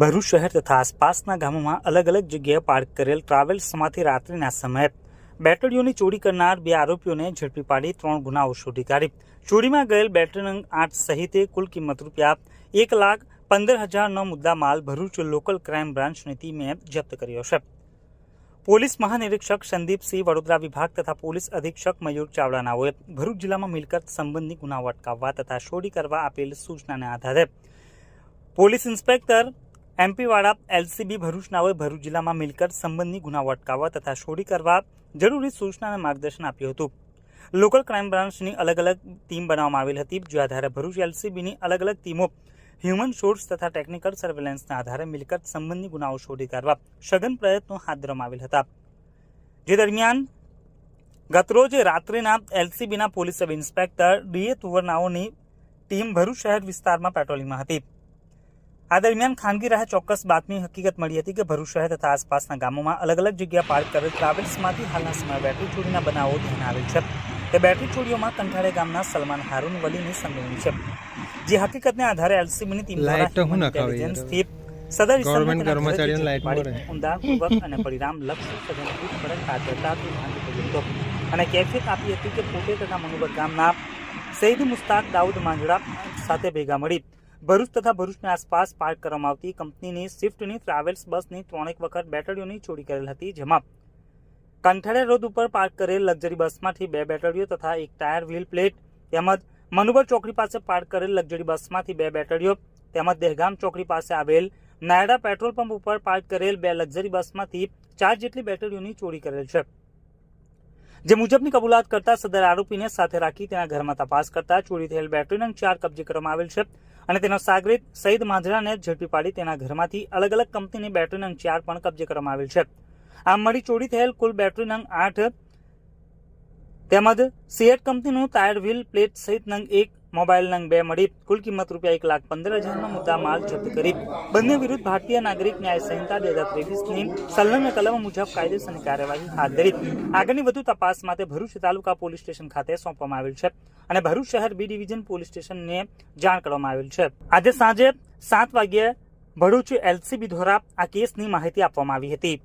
ભરૂચ શહેર તથા આસપાસના ગામોમાં અલગ અલગ જગ્યાએ પાર્ક કરેલ ટ્રાવેલ્સમાંથી રાત્રિના સમયે બેટરીઓની ચોરી કરનાર બે આરોપીઓને ઝડપી પાડી ત્રણ ગુનાઓ શોધી કાઢી. ચોરીમાં ગયેલ બેટરી નંગ આઠ સહિતે કુલ કિંમત રૂપિયા એક લાખ પંદર હજારનો મુદ્દા માલ ભરૂચ લોકલ ક્રાઇમ બ્રાન્ચની ટીમે જપ્ત કર્યો છે. પોલીસ મહાનિરીક્ષક સંદીપસિંહ વડોદરા વિભાગ તથા પોલીસ અધિક્ષક મયુર ચાવડાનાઓએ ભરૂચ જિલ્લામાં મિલકત સંબંધી ગુનાઓ અટકાવવા તથા શોધી કરવા આપેલ સૂચનાને આધારે પોલીસ ઇન્સ્પેક્ટર એમપીવાડા એલસીબી ભરૂચનાઓએ ભરૂચ જિલ્લામાં મિલકત સંબંધની ગુનાઓ અટકાવવા તથા શોધી કરવા જરૂરી સૂચના અને માર્ગદર્શન આપ્યું હતું. લોકલ ક્રાઇમ બ્રાન્ચની અલગ અલગ ટીમ બનાવવામાં આવેલ હતી, જે આધારે ભરૂચ એલસીબીની અલગ અલગ ટીમો હ્યુમન સોર્સ તથા ટેકનિકલ સર્વેલન્સના આધારે મિલકત સંબંધની ગુનાઓ શોધી કાઢવા સઘન પ્રયત્નો હાથ ધરવામાં આવેલ હતા. જે દરમિયાન ગતરોજ રાત્રિના એલસીબીના પોલીસ સબ ઇન્સ્પેક્ટર ડીએ તુવરનાઓની ટીમ ભરૂચ શહેર વિસ્તારમાં પેટ્રોલિંગમાં હતી. આ દરમિયાન ખાનગી રાહે ચોક્કસ બાતમી હકીકત મળી હતી કે ભરૂચ શહેર તથા આસપાસના ગામોમાં અલગ અલગ જગ્યા પાર્ક કરેલ ટ્રાવેલ્સમાંથી હાલના સમયે બેટરી ચોરીના બનાવો ધ્યાન આવેલ છે. તે બેટરી ચોરીઓમાં કંઠાળે ગામના સલમાન હારૂન વલીની સંડોવણી છે. જે હકીકતને આધારે એલસીબીની ટીમ સદર ઊંડાણપૂર્વક અને પરિણામલક્ષી સઘન પૂછપરછ હાથ ધરતા તે ભાંગી હતો અને કેફિયત આપી હતી કે પોતે તથા મનુબર ગામના સૈદ મુસ્તાક દાઉદ માંજડા સાથે ભેગા મળી. ભરૂચ તથા ભરૂચની આસપાસ પાર્ક કરવામાં આવતી કંપનીની સ્વિફ્ટની ટ્રાવેલ્સ બસની ત્રણેક વખત બેટરીઓની ચોરી કરેલ હતી, જેમાં કંઠાળે રોડ ઉપર પાર્ક કરેલ લક્ઝરી બસમાંથી બે બેટરીઓ તથા એક ટાયર વ્હીલ પ્લેટ તેમજ મનુબર ચોકડી પાસે પાર્ક કરેલ લક્ઝરી બસમાંથી બે બેટરીઓ તેમજ દહેગામ ચોકડી પાસે આવેલ નાયડા પેટ્રોલ પંપ ઉપર પાર્ક કરેલ બે લક્ઝરી બસમાંથી ચાર જેટલી બેટરીઓની ચોરી કરેલ છે. જે મુજબની કબૂલાત કરતા સદર આરોપીને સાથે રાખી તેના ઘરમાં તપાસ કરતા ચોરી થયેલ બેટરીના ચાર કબજે કરવામાં આવેલ છે અને તેનો સાગરીત સઈદ માંજરાને ઝડપી પાડી તેના ઘરમાંથી અલગ અલગ કંપનીની બેટરીના ચાર પણ કબજે કરવામાં આવેલ છે. આમ મળી ચોરી થયેલ કુલ બેટરી નંગ આઠ તેમજ સિએટ કંપનીનું ટાયર વ્હીલ પ્લેટ સહિત નંગ એક મોબાઈલ નંગ બે મળી. કુલ કિંમત રૂપિયા એક લાખ પંદર હજારનો મુદ્દા માલ જપ્ત કરી. બંને વિરુદ્ધ ભારતીય નાગરિક ન્યાય સંહિતા બે હજાર ત્રેવીસની સંલગ્ન કલમ મુજબ કાયદેસરની કાર્યવાહી હાથ ધરી. આગળની વધુ તપાસ માટે ભરૂચ તાલુકા પોલીસ સ્ટેશન ખાતે સોંપવામાં આવેલ છે અને ભરૂચ શહેર બી ડિવિઝન પોલીસ સ્ટેશનને જાણ કરવામાં આવેલ છે. આજે સાંજે સાત વાગ્યે ભરૂચ એલસીબી દ્વારા આ કેસની માહિતી આપવામાં આવી હતી.